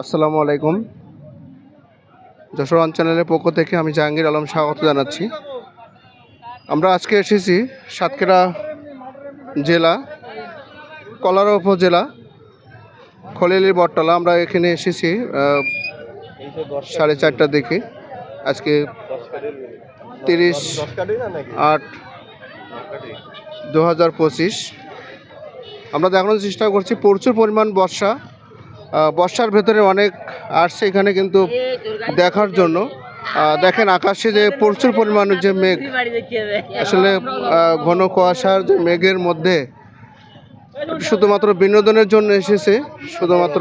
আসসালামু আলাইকুম। যশোর চ্যানেলের পক্ষ থেকে আমি জাহাঙ্গীর আলম স্বাগত জানাচ্ছি। আমরা আজকে এসেছি সাতক্ষীরা জেলা, কলারা উপজেলা, খলিলি বটতলা। আমরা এখানে এসেছি সাড়ে চারটার দিকে। আজকে তিরিশ আট দু আমরা দেখানোর চেষ্টা করছি, প্রচুর পরিমাণ বর্ষা। বর্ষার ভেতরে অনেক আসছে এখানে কিন্তু দেখার জন্য। দেখেন আকাশে যে প্রচুর পরিমাণ যে মেঘ, আসলে ঘন কুয়াশার যে মেঘের মধ্যে শুধুমাত্র বিনোদনের জন্য এসেছে, শুধুমাত্র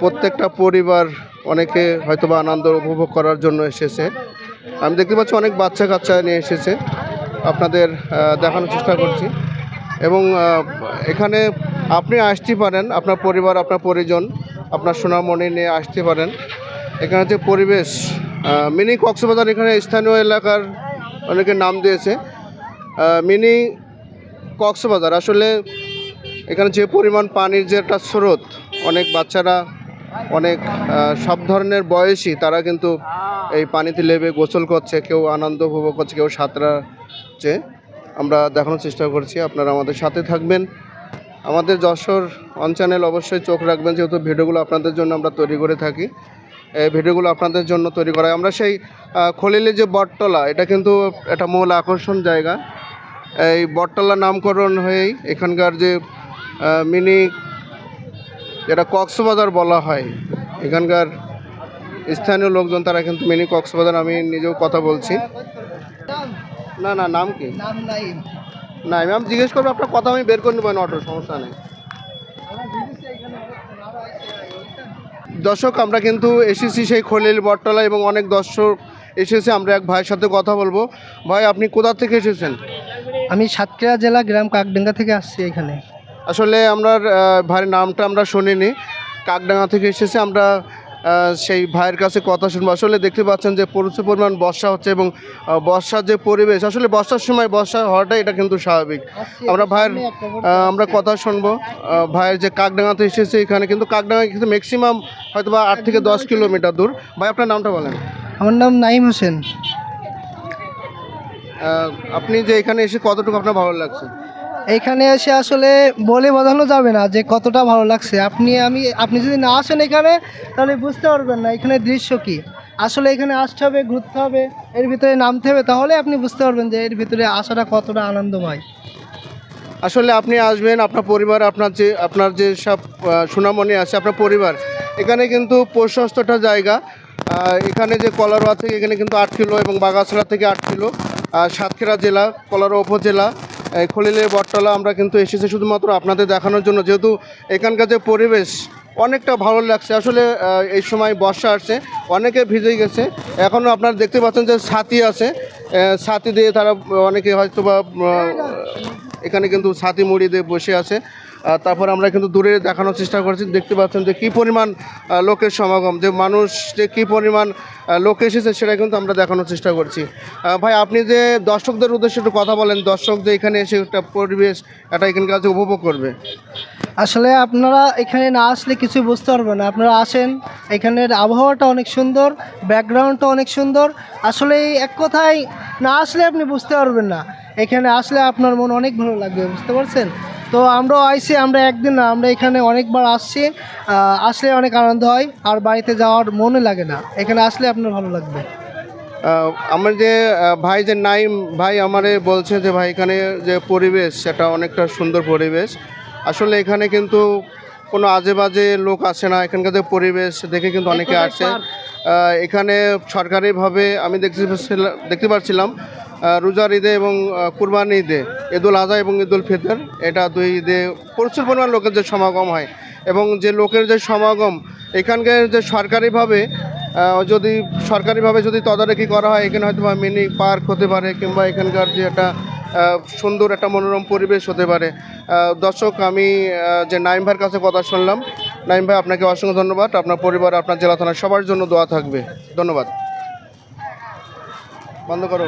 প্রত্যেকটা পরিবার অনেকে হয়তোবা আনন্দ উপভোগ করার জন্য এসেছে। আমি দেখতে পাচ্ছি অনেক বাচ্চা কাচ্চা নিয়ে এসেছে। আপনাদের দেখানোর চেষ্টা করছি। এবং এখানে আপনি আসতে পারেন, আপনার পরিবার, আপনার পরিজন, আপনার সোনামণি নিয়ে আসতে পারেন। এখানে যে পরিবেশ মিনি কক্সবাজার এখানে স্থানীয় এলাকার অনেকে নাম দিয়েছে। মিনি কক্সবাজার, আসলে এখানে যে পরিমাণ পানির যে একটা স্রোত, অনেক বাচ্চারা, অনেক সব ধরনের বয়সী, তারা কিন্তু এই পানিতে লেবে, গোসল করছে, কেউ আনন্দ উপভোগ করছে, কেউ সাঁতরাচ্ছে। আমরা দেখানোর চেষ্টা করছি, আপনারা আমাদের সাথে থাকবেন। আমাদের যশোর অন চ্যানেল অবশ্যই চোখ রাখবেন যেহেতু ভিডিওগুলো আপনাদের জন্য আমরা তৈরি করে থাকি। এই ভিডিওগুলো আপনাদের জন্য তৈরি করা আমরা সেই আহ, খলিলে যে বটতলা এটা কিন্তু একটা মূল আকর্ষণ জায়গা। এই বটতলা নামকরণ হয়েই এখানকার যে মিনি যেটা কক্সবাজার বলা হয় এখানকার স্থানীয় লোকজন তারা কিন্তু মিনি কক্সবাজার আমি নিজেও কথা বলছি। না না নাম কি? নাম নাই না আমি জিজ্ঞেস করব আপনার কথা আমি বের করে নেব অটো সমস্যা নেই। দর্শক আমরা কিন্তু এসেছি সেই খলিল বটতলা এবং অনেক দর্শক এসেছে আমরা এক ভাইয়ের সাথে কথা বলব। ভাই আপনি কোথা থেকে এসেছেন? আমি সাতক্ষীরা জেলা গ্রাম কাকডেঙ্গা থেকে আসছি এখানে। আসলে আমরা ভাইয়ের নামটা আমরা শুনিনি। কাকডাঙ্গা থেকে এসেছে আমরা সেই ভাইয়ের কাছে কথা শুনব। আসলে দেখতে পাচ্ছেন যে প্রচুর পরিমাণ বর্ষা হচ্ছে এবং বর্ষার যে পরিবেশ আসলে বর্ষার সময় বর্ষা হওয়াটা এটা কিন্তু স্বাভাবিক। আমরা ভাইয়ের আমরা কথা শুনব। ভাইয়ের যে কাকডাঙ্গাতে এসেছে এখানে কিন্তু কাকডাঙ্গা কিন্তু ম্যাক্সিমাম হয়তো বা আট থেকে দশ কিলোমিটার দূর। ভাই আপনার নামটা বলেন। আমার নাম নাইম হোসেন। আপনি যে এখানে এসে কতটুকু আপনার ভালো লাগছে? এখানে এসে আসলে বলে বোঝানো যাবে না যে কতটা ভালো লাগছে। আপনি, আমি, আপনি যদি না আসেন এখানে, তাহলে বুঝতে পারবেন না এখানে দৃশ্য কি। আসলে এখানে আসতে হবে, ঘুরতে হবে, এর ভিতরে নামতে হবে, তাহলে আপনি বুঝতে পারবেন যে এর ভিতরে আসাটা কতটা আনন্দময়। আসলে আপনি আসবেন, আপনার পরিবার, আপনার যে আপনার যে সব সুনামণি আছে, আপনার পরিবার। এখানে কিন্তু প্রশস্তটা জায়গা। এখানে যে কলারোয়া থেকে এখানে কিন্তু আট কিলো এবং বাগাছড়া থেকে আট কিলো। সাতক্ষীরা জেলা, কলারোয়া উপজেলা। খলিলের বটতলা আমরা কিন্তু এসেছি শুধুমাত্র আপনাদের দেখানোর জন্য। যেহেতু এখানকার যে পরিবেশ অনেকটা ভালো লাগছে। আসলে এই সময় বর্ষা আসছে, অনেকে ভিজে গেছে। এখনও আপনারা দেখতে পাচ্ছেন যে ছাতি আছে। ছাতি দিয়ে তারা অনেকে হয়তো বা এখানে কিন্তু ছাতি মুড়ি দিয়ে বসে আছে। তারপর আমরা কিন্তু দূরে দেখানোর চেষ্টা করছি। দেখতে পাচ্ছেন যে কী পরিমাণ লোকের সমাগম, যে মানুষ যে কী পরিমাণ লোক এসেছে সেটা কিন্তু আমরা দেখানোর চেষ্টা করছি। ভাই, আপনি যে দর্শকদের উদ্দেশ্যে একটু কথা বলেন, দর্শক যে এখানে এসে একটা পরিবেশ, একটা এখানকার যে উপভোগ করবে। আসলে আপনারা এখানে না আসলে কিছু বুঝতে পারবেন না। আপনারা আসেন, এখানের আবহাওয়াটা অনেক সুন্দর, ব্যাকগ্রাউন্ডটা অনেক সুন্দর। আসলে এক কথায় না আসলে আপনি বুঝতে পারবেন না। এখানে আসলে আপনার মন অনেক ভালো লাগবে, বুঝতে পারছেন? তো আমরাও আইসি আমরা একদিন না আমরা এখানে অনেকবার আসছি আসলে অনেক আনন্দ হয় আর বাড়িতে যাওয়ার মনে লাগে না। এখানে আসলে আপনার ভালো লাগবে। আমার যে ভাই যে নাইম ভাই আমারে বলছে যে ভাই এখানে যে পরিবেশ সেটা অনেকটা সুন্দর পরিবেশ। আসলে এখানে কিন্তু কোনো আজে বাজে লোক আসে না এখানকার যে পরিবেশ দেখে কিন্তু অনেকে আসে। এখানে সরকারিভাবে আমি দেখতে দেখতে পাচ্ছিলাম রোজার ঈদে এবং কুরবানি ঈদে ঈদুল আজহা এবং ঈদুল ফিতর, এটা দুই ঈদে প্রচুর পরিমাণ লোকের যে সমাগম হয়। এবং যে লোকের যে সমাগম, এখানকার যে সরকারিভাবে যদি সরকারিভাবে যদি তদারকি করা হয়, এখানে হয়তো বা মিনি পার্ক হতে পারে, কিংবা এখানকার যে একটা সুন্দর একটা মনোরম পরিবেশ হতে পারে। দর্শক, আমি যে নাইম ভাইয়ের কাছে কথা শুনলাম, নাইম ভাই, আপনাকে অসংখ্য ধন্যবাদ। আপনার পরিবার, আপনার জেলা থানা সবার জন্য দোয়া থাকবে। ধন্যবাদ। বন্ধ করো।